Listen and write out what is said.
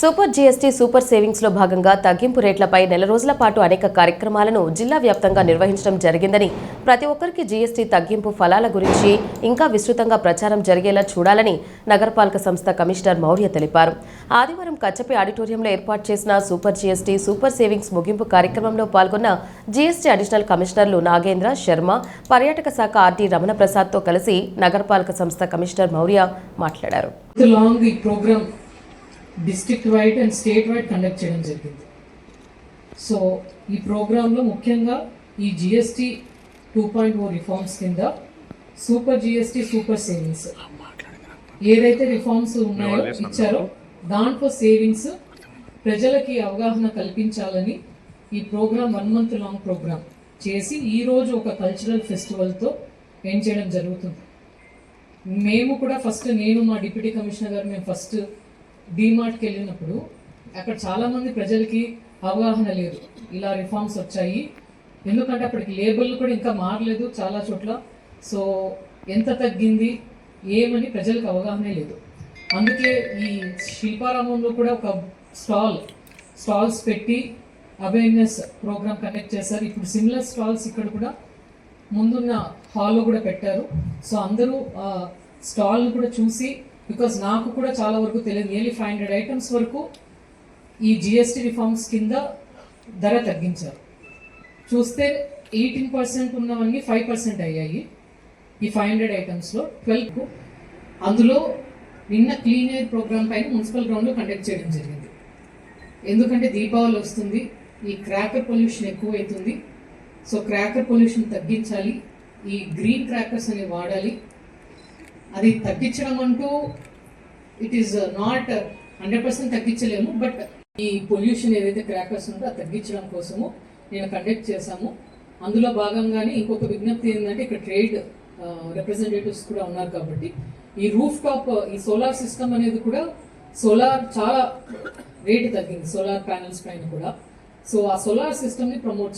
Super GST super సేవింగ్స్లో భాగంగా తగ్గింపు రేట్లపై నెల రోజుల పాటు అనేక కార్యక్రమాలను జిల్లా వ్యాప్తంగా నిర్వహించడం జరిగిందని ప్రతి ఒక్కరికి జీఎస్టీ తగ్గింపు ఫలాల గురించి ఇంకా విస్తృతంగా ప్రచారం జరిగేలా చూడాలని నగరపాలక సంస్థ కమిషనర్ మౌర్య తెలిపారు. ఆదివారం కచ్చపి ఆడిటోరియంలో ఏర్పాటు చేసిన సూపర్ జీఎస్టీ సూపర్ సేవింగ్స్ ముగింపు కార్యక్రమంలో పాల్గొన్న జీఎస్టీ అడిషనల్ కమిషనర్లు నాగేంద్ర శర్మ పర్యాటక శాఖ ఆర్డి రమణ ప్రసాద్తో కలిసి నగరపాలక సంస్థ కమిషనర్ మౌర్య మాట్లాడారు. District wide and state wide conduct చేయడం జరిగింది. సో ఈ ప్రోగ్రాంలో ముఖ్యంగా ఈ GST two point O reforms కింద సూపర్ జిఎస్టీ సూపర్ సేవింగ్స్ ఏదైతే రిఫార్మ్స్ ఉన్నాయో ఇచ్చారో దాంట్లో సేవింగ్స్ ప్రజలకి అవగాహన కల్పించాలని ఈ program one month long program చేసి ఈ రోజు ఒక కల్చరల్ ఫెస్టివల్తో ఎండ్ చేయడం జరుగుతుంది. మేము కూడా ఫస్ట్ నేను మా డిప్యూటీ కమిషనర్ గారు మేము ఫస్ట్ డీమార్ట్కి వెళ్ళినప్పుడు అక్కడ చాలామంది ప్రజలకి అవగాహన లేదు. ఇలా రిఫార్మ్స్ వచ్చాయి. ఎందుకంటే అప్పటికి లేబుల్ కూడా ఇంకా మారలేదు చాలా చోట్ల. సో ఎంత తగ్గింది ఏమని ప్రజలకు అవగాహనే లేదు. అందుకే ఈ శిల్పారామంలో కూడా ఒక స్టాల్ స్టాల్స్ పెట్టి అవేర్నెస్ ప్రోగ్రామ్ కండక్ట్ చేశారు. ఇప్పుడు సిమిలర్ స్టాల్స్ ఇక్కడ కూడా ముందున్న హాల్లో కూడా పెట్టారు. సో అందరూ స్టాల్ని కూడా చూసి బికాజ్ నాకు కూడా చాలా వరకు తెలియదు. నియర్లీ ఫైవ్ హండ్రెడ్ ఐటమ్స్ వరకు ఈ జిఎస్టీ రిఫార్మ్స్ కింద ధర తగ్గించారు. చూస్తే ఎయిటీన్ పర్సెంట్ ఉన్నవన్నీ ఫైవ్ పర్సెంట్ అయ్యాయి. ఈ ఫైవ్ హండ్రెడ్ ఐటమ్స్లో ట్వెల్వ్ అందులో నిన్న క్లీన్ ఎయిర్ ప్రోగ్రామ్ పైన మున్సిపల్ గ్రౌండ్లో కండక్ట్ చేయడం జరిగింది. ఎందుకంటే దీపావళి వస్తుంది ఈ క్రాకర్ పొల్యూషన్ ఎక్కువ అవుతుంది సో క్రాకర్ పొల్యూషన్ తగ్గించాలి ఈ గ్రీన్ క్రాకర్స్ అనేవి వాడాలి. అది తగ్గించడం అంటూ it is not hundred percent తగ్గించలేము but ఈ పొల్యూషన్ ఏదైతే క్రాకర్స్ ఉందో అది తగ్గించడం కోసము నేను కండక్ట్ చేశాము. అందులో భాగంగానే ఇంకొక విజ్ఞప్తి ఏంటంటే ఇక్కడ ట్రేడ్ రిప్రజెంటేటివ్స్ uh, కూడా ఉన్నారు కాబట్టి ఈ రూఫ్ టాప్ uh, ఈ సోలార్ సిస్టమ్ అనేది కూడా సోలార్ చాలా రేటు తగ్గింది సోలార్ ప్యానల్స్ పైన కూడా. సో ఆ సోలార్ సిస్టమ్ని ప్రమోట్